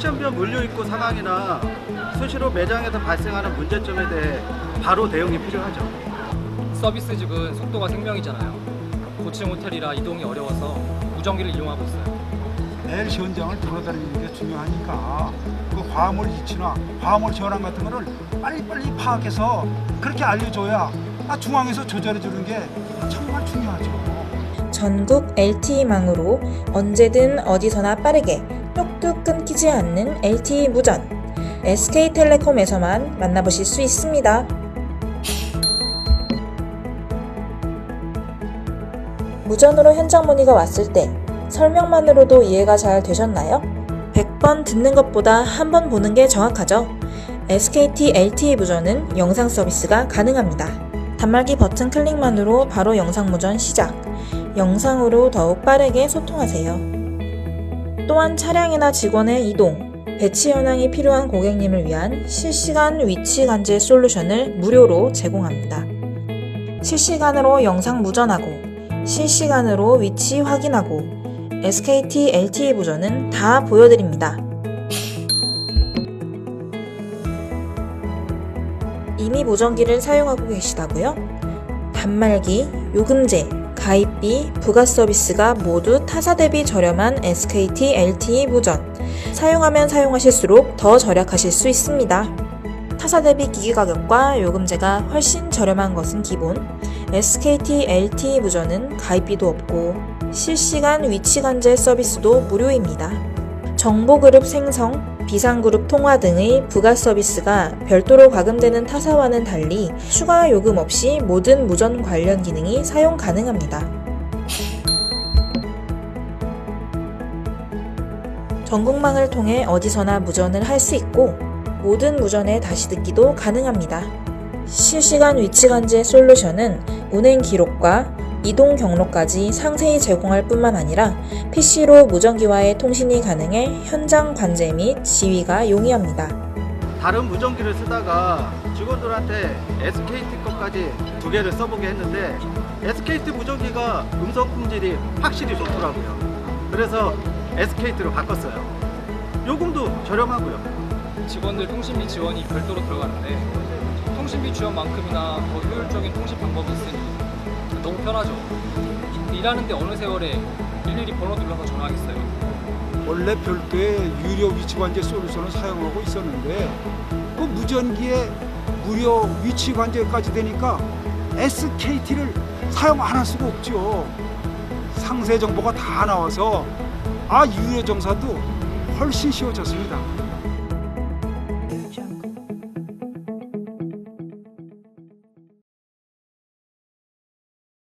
액션병 물류 입고 상황이나 수시로 매장에서 발생하는 문제점에 대해 바로 대응이 필요하죠. 서비스직은 속도가 생명이잖아요. 고층 호텔이라 이동이 어려워서 무전기를 이용하고 있어요. 매일 현장을 돌아다니는 게 중요하니까 그 화물 이치나 화물 전환 같은 거를 빨리빨리 파악해서 그렇게 알려줘야 아, 중앙에서 조절해 주는 게 정말 중요하죠. 전국 LTE망으로 언제든 어디서나 빠르게 뚝뚝 끊기지 않는 LTE 무전. SK텔레콤에서만 만나보실 수 있습니다. 무전으로 현장 문의가 왔을 때 설명만으로도 이해가 잘 되셨나요? 100번 듣는 것보다 한 번 보는 게 정확하죠. SKT LTE 무전은 영상 서비스가 가능합니다. 단말기 버튼 클릭만으로 바로 영상 무전 시작. 영상으로 더욱 빠르게 소통하세요. 또한 차량이나 직원의 이동, 배치 현황이 필요한 고객님을 위한 실시간 위치 관제 솔루션을 무료로 제공합니다. 실시간으로 영상 무전하고, 실시간으로 위치 확인하고, SKT LTE 무전은 다 보여드립니다. 이미 무전기를 사용하고 계시다고요? 단말기, 요금제, 가입비, 부가 서비스가 모두 타사 대비 저렴한 SKT LTE 무전. 사용하면 사용하실수록 더 절약하실 수 있습니다. 타사 대비 기기 가격과 요금제가 훨씬 저렴한 것은 기본. SKT LTE 무전은 가입비도 없고 실시간 위치 관제 서비스도 무료입니다. 정보그룹 생성, 비상그룹 통화 등의 부가 서비스가 별도로 과금되는 타사와는 달리 추가 요금 없이 모든 무전 관련 기능이 사용 가능합니다. 전국망을 통해 어디서나 무전을 할 수 있고 모든 무전에 다시 듣기도 가능합니다. 실시간 위치 관제 솔루션은 운행 기록과 이동 경로까지 상세히 제공할 뿐만 아니라 PC로 무전기와의 통신이 가능해 현장 관제 및 지휘가 용이합니다. 다른 무전기를 쓰다가 직원들한테 SKT 것까지 두 개를 써보게 했는데 SKT 무전기가 음성 품질이 확실히 좋더라고요. 그래서 SKT로 바꿨어요. 요금도 저렴하고요. 직원들 통신비 지원이 별도로 들어가는데 통신비 지원만큼이나 더 효율적인 통신 방법이 있으니 편하죠. 일하는데 어느 세월에 일일이 번호 눌러서 전화하겠어요. 원래 별도의 유료 위치 관제 솔루션을 사용하고 있었는데 그 무전기에 무료 위치 관제까지 되니까 SKT를 사용 안 할 수가 없죠. 상세 정보가 다 나와서 아 유료 점사도 훨씬 쉬워졌습니다.